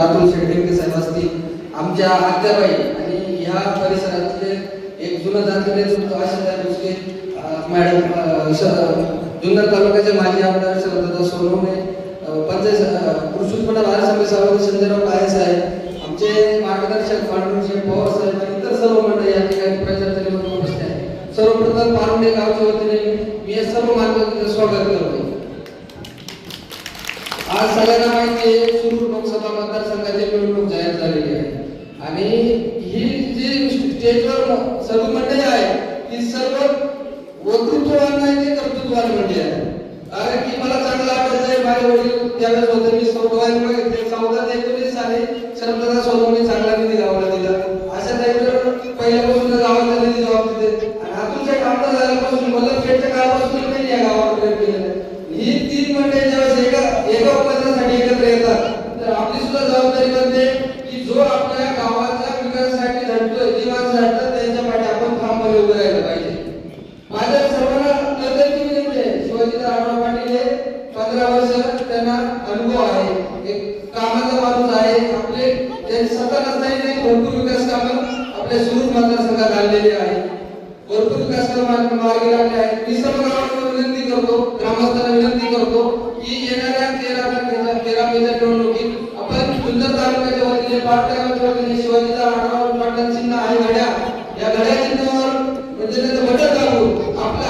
अतुल शेडलिंगे साहेब असतील आमच्या आत्याबाई आणि ह्या परिसरातले एक जुनं जाणते नेतृत्व आशाताई भोसले अं, मॅडम जुन्नर तालुक्याचे माजी आमदार शरददादा सोनवणे पंचायत अं, कृषी उत्पन्न बाजार समिती सभापती संजयराव काळे साहेब आमचे मार्गदर्शक पांडुरंग पवार साहेब आणि इतर सर्व मंडळी या ठिकाणी प्रचारमध्ये उपस्थित आहे सर्वप्रथम पारुंडे गावच्या वतीने मी या सर्व मार्गदर्शक स्वागत करतो आज सगळ्यांना माहिती आहे सुरू लोकसभा सर्व आहे ती सर्व वक्तृत्ववान नाही ते कर्तृत्ववान मंडळी आहे. कारण की मला चांगला आठवत आहे माझे वडील त्यावेळेस होते मी चौदा ते चौदा ते एकोणीस साली शरददा सोनवणे चांगला निधी गावाला दिला. अशा टाईपवर पहिल्यापासून गावाला निधी जबाब देते आणि अतुलच्या कामगार झाल्यापासून मला फेटच्या काळापासून त्यांनी या गावाला प्रेम केलेला त्यांना अनुभव आहे. एक कामाचा माणूस आहे. आपले त्यांनी सत्ता नसताना भरपूर विकास कामं आपल्या सुरू मतदारसंघात आणलेले आहे. भरपूर विकास कामं मार्गी लागले आहेत. मी सर्व गावांना विनंती करतो ग्रामस्थांना विनंती करतो की येणाऱ्या तेरा तारखेच्या तेरा मेच्या निवडणुकीत आपण सुंदर तालुक्याच्या वतीने पाटगावच्या वतीने शिवाजीचा आढावा पाटण चिन्ह आहे घड्या. या घड्या चिन्हावर म्हणजे त्याचं बटन दाबून आपला